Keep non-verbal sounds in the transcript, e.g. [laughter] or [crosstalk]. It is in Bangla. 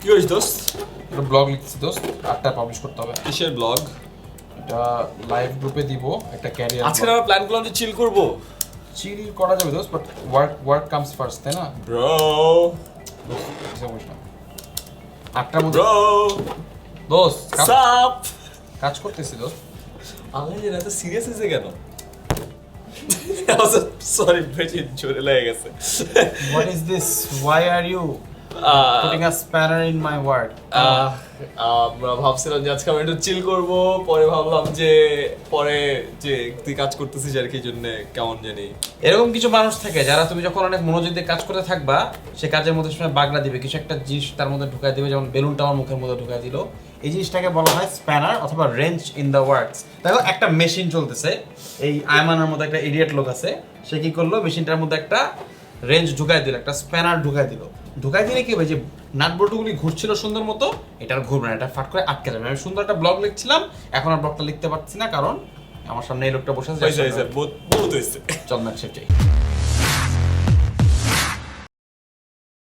কি করিস দোস্ত? একটা ব্লগ লিখছি দোস্ত। আটটা পাবলিশ করতে হবে। কিসের ব্লগ এটা লাইভ গ্রুপে দিব একটা ক্যারিয়ার আজকে আমরা প্ল্যান করলাম যে চিল করব। চিল করা যাবে দোস্ত but work work comes first তাই না? ব্রো আটটার মধ্যে ব্রো দোস্ত সাপ কাজ করতেছি দোস্ত। আল্লাহ যে এত সিরিয়াস হয়েছে কেন? [laughs] সরি বেশি জোরে লেগে গেছে। What is this why are you ah, putting a spanner in my work ah, আমরা ভাবছিলাম যে আজকে আমরা একটু চিল করব পরে ভাবলাম যে পরে যে তুই কাজ করতেছিস আর কি জন্য কেমন জানি। এরকম কিছু মানুষ থাকে যারা তুমি যখন অনেক মনোযোগ দিয়ে কাজ করতে থাকবা সে কাজের মধ্যে সময় বাগড়া দিবে। কিছু একটা জিনিস তার মধ্যে ঢুকাই দিবে যেমন বেলুনটা আমার মুখের মধ্যে ঢুকাই দিল। এই জিনিসটাকে বলা হয় স্প্যানার অথবা রেঞ্জ ইন দ্য ওয়ার্কস দেখো একটা মেশিন চলতেছে। এই আয়মানের মধ্যে একটা ইডিয়েট লোক আছে। সে কি করল? মেশিনটার মধ্যে একটা রেঞ্জ ঢুকাই দিল একটা স্প্যানার ঢুকাই দিল। ঢুকাই দিলে কি হবে? যে নাট বল্টুগুলি ঘুরছিল সুন্দর মতো এটা ঘুরবে না এটা ফাট করে আটকে যাবে। আমি সুন্দর একটা ব্লগ লিখছিলাম এখন আর ব্লগটা লিখতে পারছি না কারণ আমার সামনে এই লোকটা বসে আছে বহুত হয়েছে। চল না সেটাই